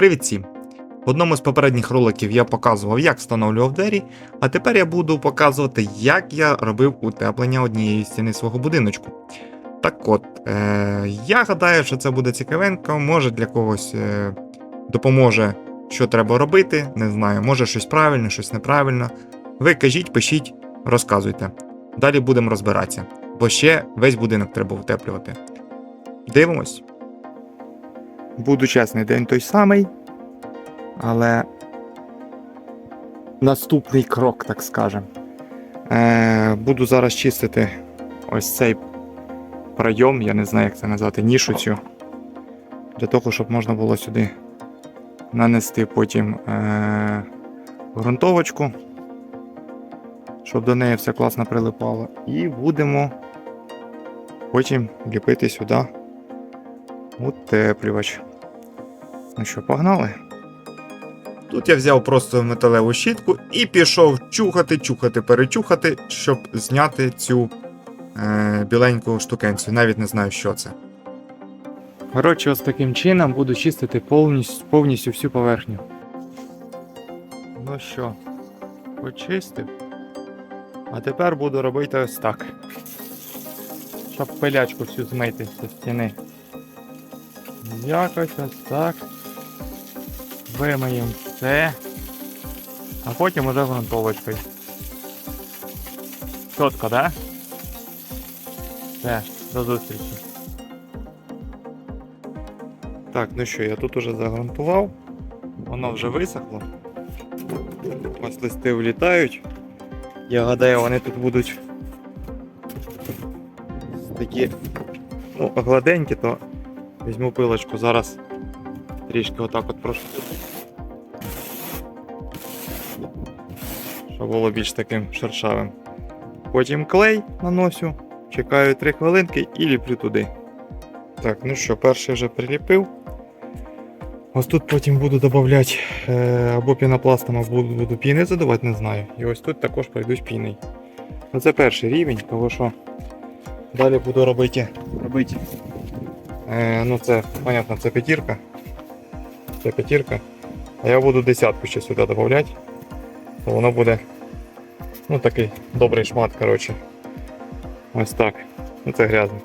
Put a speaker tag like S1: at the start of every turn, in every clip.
S1: Привіт всім! В одному з попередніх роликів я показував, як встановлював двері, а тепер я буду показувати, як я робив утеплення однієї стіни свого будиночку. Так от, е- я гадаю, що це буде цікавенько, може для когось е- допоможе, що треба робити, не знаю, може щось правильно, щось неправильно. Ви кажіть, пишіть, розказуйте. Далі будемо розбиратися, бо ще весь будинок треба утеплювати. Дивимось. Буду чесний, день той самий. Але наступний крок, так скажем. Е, буду зараз чистити ось цей пройом, я не знаю, як це назвати, нішу цю. Для того, щоб можна було сюди нанести потім е, ґрунтовочку, щоб до неї все класно прилипало. І будемо потім ліпити сюди утеплювач. Ну що, погнали? Тут я взяв просто металеву щітку і пішов чухати, чухати, перечухати, щоб зняти цю е, біленьку штукенцю. Навіть не знаю, що це.
S2: Коротше, ось таким чином буду чистити повністю, повністю всю поверхню.
S1: Ну що, почистив. А тепер буду робити ось так.
S2: Щоб пилячку всю змити зі стіни. Якось ось так. Вимиємо все. А потім уже грунтовочкою. Чітко, да? Все, до зустрічі.
S1: Так, ну що, я тут уже загрунтував. Воно вже висохло. Ось листи влітають. Я гадаю, вони тут будуть такі ну, гладенькі, то візьму пилочку зараз трішки отак от прошу. Щоб було більш таким шершавим. Потім клей наносю, чекаю 3 хвилинки і ліплю туди. Так, ну що, перший вже приліпив. Ось тут потім буду додавати е, або пінопластом, або буду, піни задавати, не знаю. І ось тут також пройдусь піною. Це перший рівень, тому що далі буду робити. робити е, ну це, понятно, це п'ятірка. Це п'ятірка. А я буду десятку ще сюди додавати. То воно буде ну, такий добрий шмат, коротше. Ось так. Ну це грязно.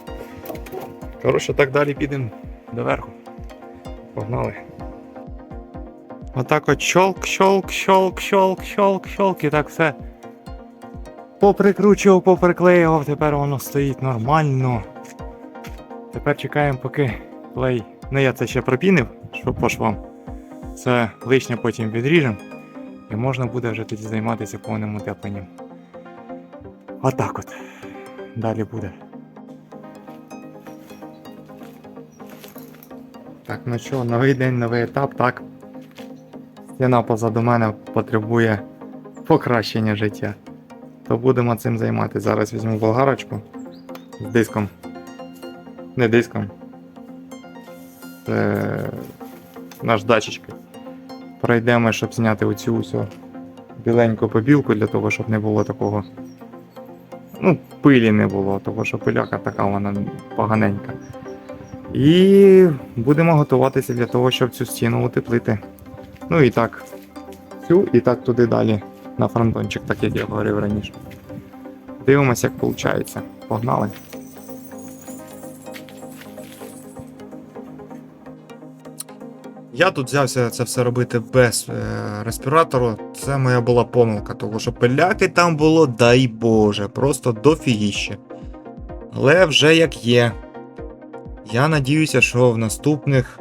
S1: Коротше, так далі підемо доверху. Погнали.
S2: Отак от щолк, щолк, щолк, щолк, щолк, щолк і так все. Поприкручував, поприклеював, тепер воно стоїть нормально. Тепер чекаємо, поки клей. Ну я це ще пропінив, щоб по швам. Це лишнє потім відріжемо. І можна буде вже тоді займатися повним утепленням. Отак от. Далі буде.
S1: Так, ну що, новий день, новий етап, так. Стіна позаду мене потребує покращення життя. То будемо цим займатися. Зараз візьму болгарочку з диском. Не диском. Це наждачечки. Пройдемо, щоб зняти оцю всю біленьку побілку для того, щоб не було такого. Ну, пилі не було, того що пиляка така вона поганенька. І будемо готуватися для того, щоб цю стіну утеплити. Ну і так, цю і так туди далі на фронтончик, так як я говорив раніше. Дивимося, як виходить. Погнали. Я тут взявся це все робити без е, респіратору. Це моя була помилка, тому що пиляки там було, дай Боже, просто дофігіще. Але вже як є. Я надіюся, що в наступних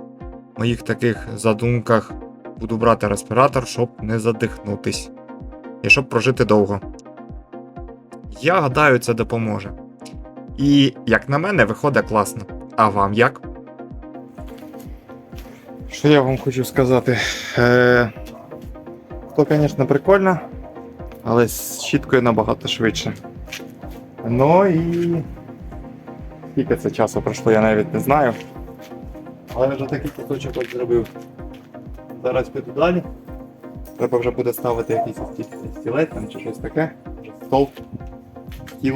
S1: моїх таких задумках буду брати респіратор, щоб не задихнутись. І щоб прожити довго. Я гадаю, це допоможе. І, як на мене, виходить класно. А вам як? Що я вам хочу сказати? Е, то, звісно, прикольно, але з щіткою набагато швидше. Ну і. Скільки це часу пройшло, я навіть не знаю. Але вже такий кусочок зробив. Зараз піду далі. Треба вже буде ставити якийсь сті- стілець там чи щось таке. Вже Стол, стіл.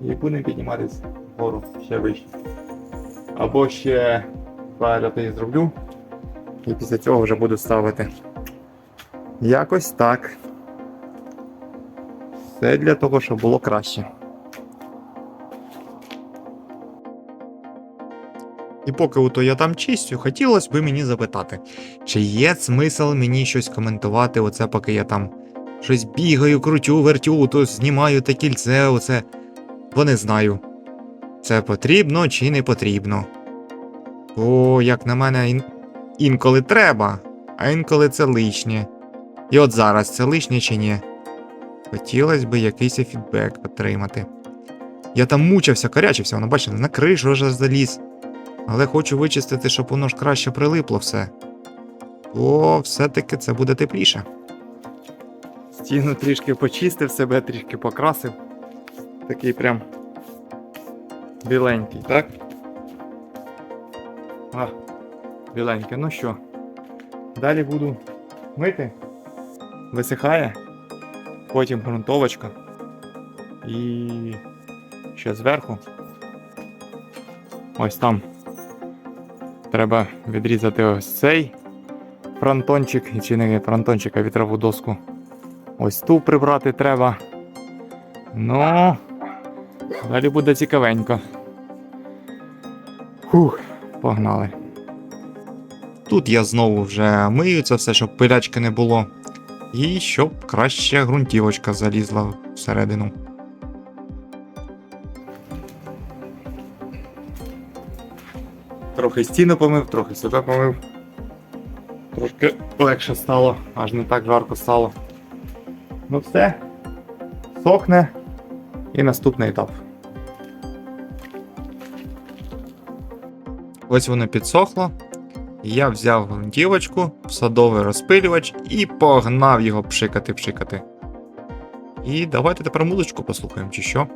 S1: І будемо підніматися вгору ще вище. Або ще правильно тоді зроблю. І після цього вже буду ставити. Якось так. Все для того, щоб було краще. І поки ото я там чистю, хотілося б мені запитати, чи є смисл мені щось коментувати, оце поки я там щось бігаю, крутю, вертю, то знімаю те кільце, оце. Бо не знаю. Це потрібно чи не потрібно. О, як на мене. Інколи треба, а інколи це лишнє. І от зараз це лишнє чи ні? Хотілося б якийсь фідбек отримати. Я там мучився, корячився, воно бачите, на кришу вже заліз. Але хочу вичистити, щоб воно ж краще прилипло все. О, все-таки це буде тепліше. Стіну трішки почистив себе, трішки покрасив. Такий прям біленький, так? А, біленький, ну що. Далі буду мити. Висихає. Потім ґрунтовочка. І ще зверху. Ось там. Треба відрізати ось цей фронтончик, чи не фронтончик, а вітрову доску. Ось ту прибрати треба. Ну, далі буде цікавенько. Фух, погнали. Тут я знову вже мию це все, щоб пилячки не було. І щоб краще ґрунтівочка залізла всередину. Трохи стіну помив, трохи себе помив. Трошки легше стало, аж не так жарко стало. Ну все, сохне. І наступний етап. Ось воно підсохло. Я взяв ґрунтівочку, в садовий розпилювач і погнав його пшикати-пшикати. І давайте тепер музичку послухаємо, чи що.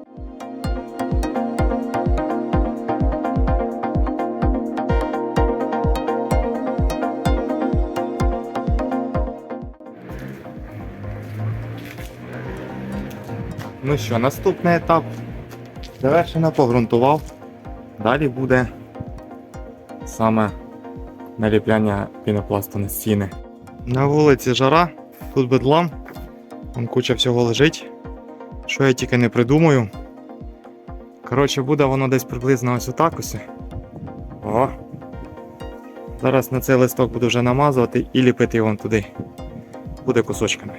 S1: Ну що, наступний етап. Завершено, погрунтував. Далі буде саме наліпляння пінопласту на стіни. На вулиці жара, тут бедлам, Вон куча всього лежить. Що я тільки не придумаю. Коротше, буде воно десь приблизно ось отак ось. О. Зараз на цей листок буду вже намазувати і ліпити його туди. Буде кусочками.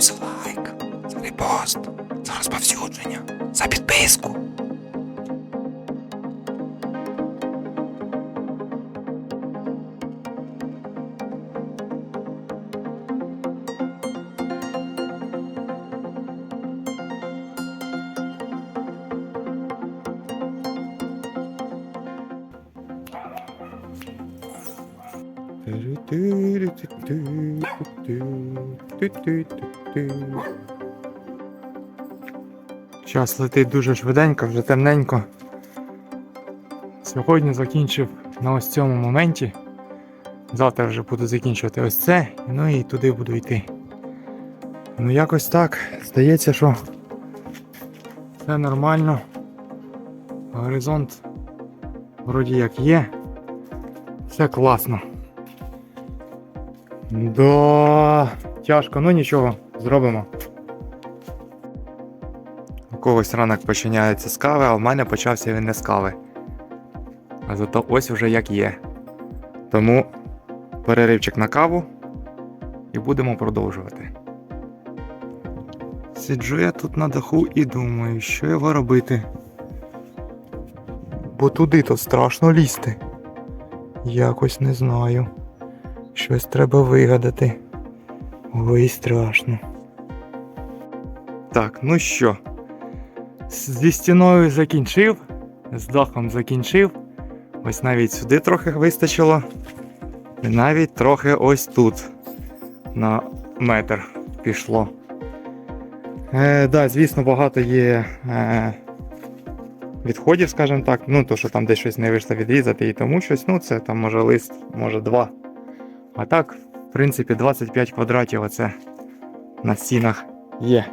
S3: За лайк, за репост, за розповсюдження, за підписку.
S2: Час летить дуже швиденько, вже темненько. Сьогодні закінчив на ось цьому моменті. Завтра вже буду закінчувати ось це, ну і туди буду йти. Ну якось так. Здається, що все нормально. Горизонт вроді як є. Все класно. Да, тяжко, ну нічого, зробимо. У когось ранок починається з кави, а в мене почався він не з кави. А зато ось уже як є. Тому переривчик на каву і будемо продовжувати. Сиджу я тут на даху і думаю, що його робити. Бо туди то страшно лізти. Якось не знаю. Щось треба вигадати. Ой, страшно. Так, ну що? Зі стіною закінчив, з дахом закінчив. Ось навіть сюди трохи вистачило. І навіть трохи ось тут на метр пішло. Е, да, звісно, багато є е, відходів, скажімо так. Ну, то, що там десь щось не вийшло відрізати і тому щось, ну це там може лист, може два. А так, в принципі, 25 квадратів оце на стінах є.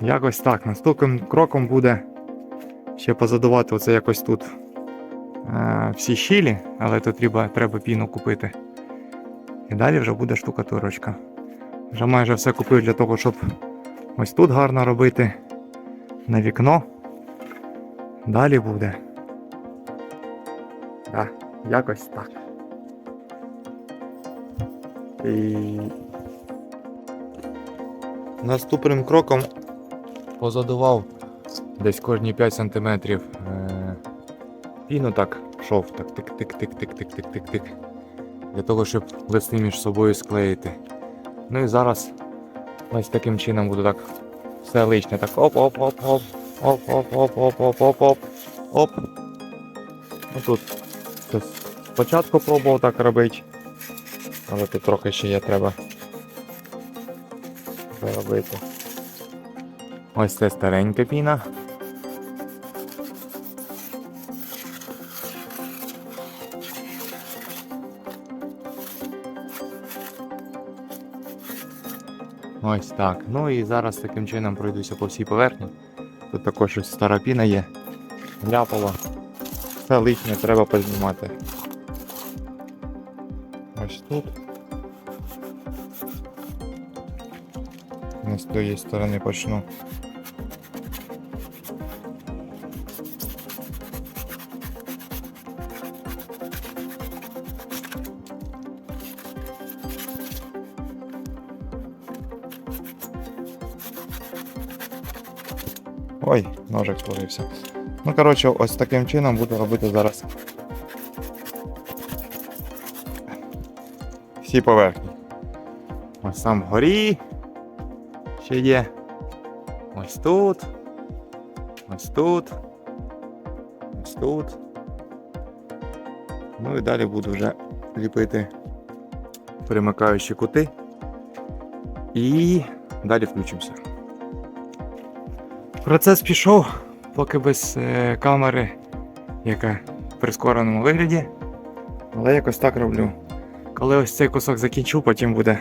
S2: Якось так. Наступним кроком буде ще позадувати оце якось тут е, всі щілі, але тут треба, треба піну купити. І далі вже буде штукатурочка. Вже майже все купив для того, щоб ось тут гарно робити на вікно. Далі буде. Да, якось так. І наступним кроком позадував десь кожні 5 см е, піну так шов, так тик-тик-тик-тик-тик-тик-тик-тик. Для того, щоб листи між собою склеїти. Ну і зараз ось таким чином буду так все лишнє так оп-оп-оп-оп. Оп-оп-оп-оп-оп-оп-оп. Оп. Ну тут спочатку пробував так робити. Але тут трохи ще є треба робити. Ось це старенька піна. Ось так. Ну і зараз таким чином пройдуся по всій поверхні. Тут також щось стара піна є. Ляпало. Все лишнє треба познімати. Ось тут. Не з тієї сторони почну. Ой, ножик створився. Ну, коротше, ось таким чином буду робити зараз. Всі поверхні. Ось там вгорі. Ще є. Ось тут. Ось тут. Ось тут. Ну і далі буду вже ліпити перемикаючі кути. І далі включимося. Процес пішов, поки без е, камери, яка в прискореному вигляді. Але якось так роблю. Коли ось цей кусок закінчу, потім буде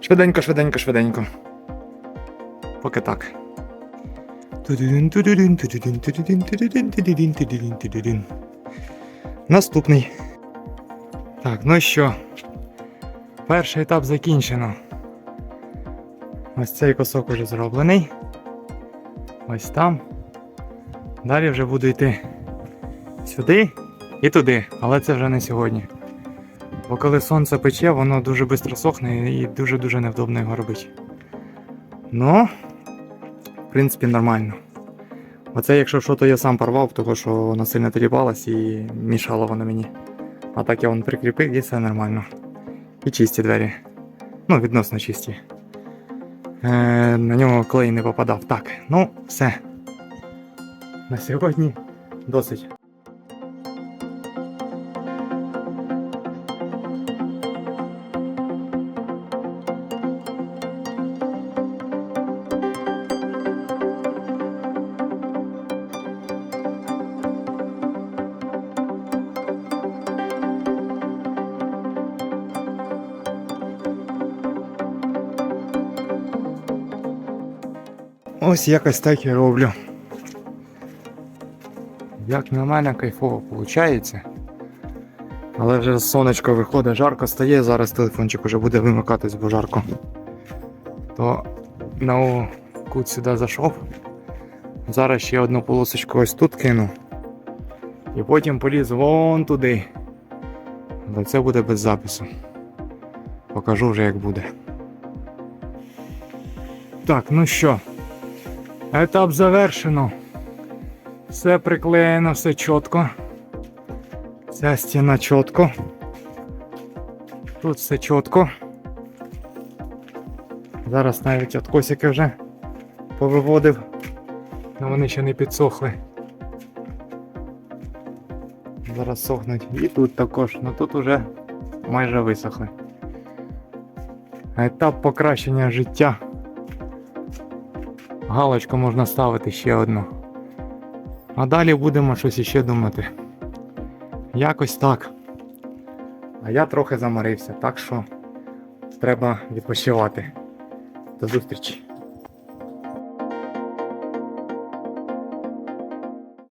S2: швиденько, швиденько, швиденько. Поки так. Наступний. Так, ну що. Перший етап закінчено. Ось цей кусок уже зроблений. Ось там. Далі вже буду йти сюди і туди, але це вже не сьогодні. Бо коли сонце пече, воно дуже швидко сохне і дуже-дуже невдобно його робити. Ну, в принципі, нормально. Оце, якщо що, то я сам порвав, тому що воно сильно тріпалось і мішало воно мені. А так я вон прикріпив і все нормально. І чисті двері. Ну, відносно чисті. Е, на нього клей не попадав. Так, ну все. На сьогодні досить. Ось якось так і роблю. Як на мене кайфово виходить. Але вже сонечко виходить, жарко стає, зараз телефончик уже буде вимикатись, бо жарко. То на кут сюди зайшов. Зараз ще одну полосочку ось тут кину. І потім поліз вон туди. Але це буде без запису. Покажу вже як буде. Так, ну що. Етап завершено. Все приклеєно, все чітко. Ця стіна чітко. Тут все чітко. Зараз навіть откосики вже повиводив, але вони ще не підсохли. Зараз сохнуть. І тут також, але тут уже майже висохли. Етап покращення життя галочку можна ставити ще одну. А далі будемо щось іще думати. Якось так. А я трохи заморився, так що треба відпочивати. До зустрічі.